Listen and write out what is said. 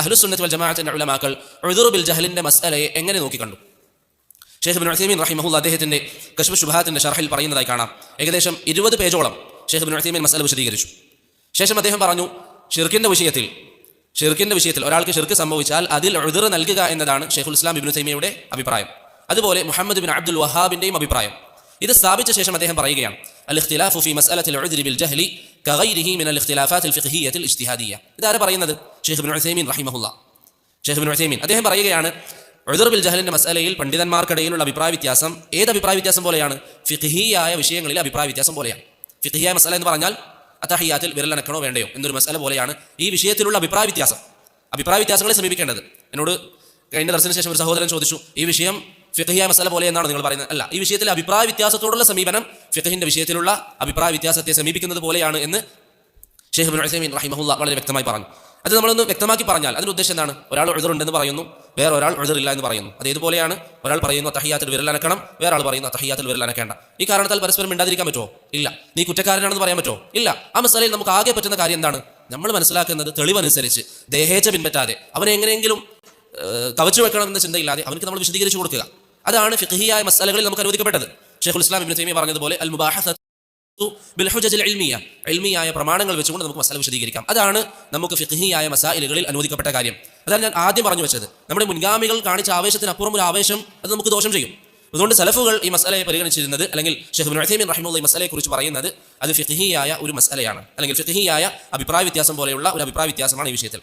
അഹ്ലുസുന്നത്ത് വൽ ജമാഅത്തിന്റെ ഉലമാക്കൾ ഉദുറുബിൽ ബിൽ ജഹലിന്റെ മസ്അലയെ എങ്ങനെ നോക്കിക്കണ്ടു? ഷെയ്ഖ് ബിൻ ഉസൈമീൻ റഹിമഹുല്ല അദ്ദേഹത്തിന്റെ കശ്മ ശുഭാത്തിന്റെ ഷർഹിൽ പറയുന്നതായി കാണാം. ഏകദേശം ഇരുപത് പേജോളം ഷെയ്ഖ് ബിൻ ഉസൈമീൻ മസല വിശദീകരിച്ചു. ശേഷം അദ്ദേഹം പറഞ്ഞു ഷിർക്കിന്റെ വിഷയത്തിൽ ഷിർക്കിന്റെ വിഷയത്തിൽ ഒരാൾക്ക് ഷിർക്ക് സംഭവിച്ചാൽ അതിൽ ഉദർ നൽകുക എന്നതാണ് ഷെയ്ഖുൽ ഇസ്ലാം ഇബ്നു തൈമിയയുടെ അഭിപ്രായം. അതുപോലെ മുഹമ്മദ് ബിൻ അബ്ദുൽ വഹാബിന്റെയും അഭിപ്രായം. ഇത് സ്ഥാപിച്ച ശേഷം അദ്ദേഹം പറയുകയാണ് അൽ ഇഖ്തിലാഫു ഫി മസ്അലത്തിൽ ഉദ്രി ബിൽ ജഹ്ലി കഗൈരിഹി മിൻ അൽ ഫിഖ്ഹിയ്യത്തിൽ ഇജ്തിഹാദിയ്യ ഇതാരാ പറയുന്നത്? ഷെയ്ഖ് ബിൻ ഉസൈമീൻ റഹിമഹുല്ല. ഷെയ്ഖ് ബിൻ ഉസൈമീൻ അദ്ദേഹം പറയുകയാണ് ഉദർ ബിൽ ജഹലിന്റെ മസലയിൽ പണ്ഡിതന്മാർക്കിടയിലുള്ള അഭിപ്രായ വ്യത്യാസം ഏത് അഭിപ്രായ വ്യത്യാസം പോലെയാണ്? ഫിഖ്ഹിയായ വിഷയങ്ങളിലെ അഭിപ്രായ വ്യത്യാസം പോലെയാണ്. ഫിഖ്ഹിയായ മസല എന്ന് പറഞ്ഞാൽ അത്തഹിയാത്തിൽ വിരലനക്കണോ വേണ്ടയോ എന്നൊരു മസല പോലെയാണ് ഈ വിഷയത്തിലുള്ള അഭിപ്രായ വ്യത്യാസം അഭിപ്രായ വ്യത്യാസങ്ങളെ സമീപിക്കേണ്ടത്. എന്നോട് കഴിഞ്ഞ ദർശന ശേഷം ഒരു സഹോദരൻ ചോദിച്ചു ഈ വിഷയം ഫിഖഹിയ മസല പോലെ എന്നാണ് നിങ്ങൾ പറയുന്നത്. അല്ല ഈ വിഷയത്തിലെ അഭിപ്രായ വ്യത്യാസത്തോടുള്ള സമീപനം ഫിഖഹിന്റെ വിഷയത്തിലുള്ള അഭിപ്രായ വ്യത്യാസത്തെ സമീപിക്കുന്നത് പോലെയാണ് എന്ന് ഷെയ്ഖ് ബിൻ ഉസൈമീൻ റഹിമഹുല്ല വളരെ വ്യക്തമായി പറഞ്ഞു. അത് നമ്മളൊന്ന് വ്യക്തമാക്കി പറഞ്ഞാൽ അതിന്റെ ഉദ്ദേശം എന്താണ്? ഒരാൾ എഴുതറുണ്ടെന്ന് പറയുന്നു വേറെ ഒരാൾ എഴുതറില്ല എന്ന് പറയുന്നു. അത് ഇതുപോലെയാണ് ഒരാൾ പറയുന്നു തഹിയാത്തിൽ വിരലനക്കണം വേറെ ആൾ പറയുന്നു തഹിയാത്തിൽ വിരലനക്കേണ്ട ഈ കാരണത്താൽ പരസ്പരം മിണ്ടാതിരിക്കാൻ പറ്റുമോ? ഇല്ല. നീ കുറ്റക്കാരനാണെന്ന് പറയാൻ പറ്റുമോ? ഇല്ല. ആ മസാലയിൽ നമുക്ക് ആകെ പറ്റുന്ന കാര്യം എന്താണ്? നമ്മൾ മനസ്സിലാക്കുന്നത് തെളിവനുസരിച്ച് ദേഹേച്ച പിൻപറ്റാതെ അവനെ എങ്ങനെയെങ്കിലും കവച്ചു വെക്കണം എന്ന ചിന്തയില്ലാതെ അവനക്ക് നമ്മൾ വിശദീകരിച്ചു കൊടുക്കുക. അതാണ് ഫിഖിയായ മസാലകളിൽ നമുക്ക് അനുവദിക്കപ്പെട്ടത്. ഷെയ്ഖുൽ ഇസ്ലാം ഇബ്നു തൈമിയ പറഞ്ഞതുപോലെ അൽ മുബാഹത്തു ബിൽ ഹുജജിൽ ഇൽമിയ ഇൽമിയായ പ്രമാണങ്ങൾ വെച്ചുകൊണ്ട് നമുക്ക് മസാല വിശദീകരിക്കാം. അതാണ് നമുക്ക് ഫിഖിയായ മസാലകളിൽ അനുവദിക്കപ്പെട്ട കാര്യം. അതാണ് ഞാൻ ആദ്യം പറഞ്ഞു വെച്ചത്. നമ്മുടെ മുൻഗാമികൾ കാണിച്ച ആവേശത്തിനപ്പുറം ഒരു ആവേശം അത് നമുക്ക് ദോഷം ചെയ്യും. അതുകൊണ്ട് സലഫുകൾ ഈ മസലയെ പരിഗണിച്ചിരുന്നത് അല്ലെങ്കിൽ ഷെഹ് ബിൻ ഉസൈമീൻ റഹിമുള്ള ഈ മസലയെ കുറിച്ച് പറയുന്നത് അത് ഫിഖിയായ ഒരു മസലയാണ്. അല്ലെങ്കിൽ ഫിഖിയായ അഭിപ്രായ വ്യത്യാസം പോലെയുള്ള ഒരു അഭിപ്രായ വ്യത്യാസമാണ് ഈ വിഷയത്തിൽ.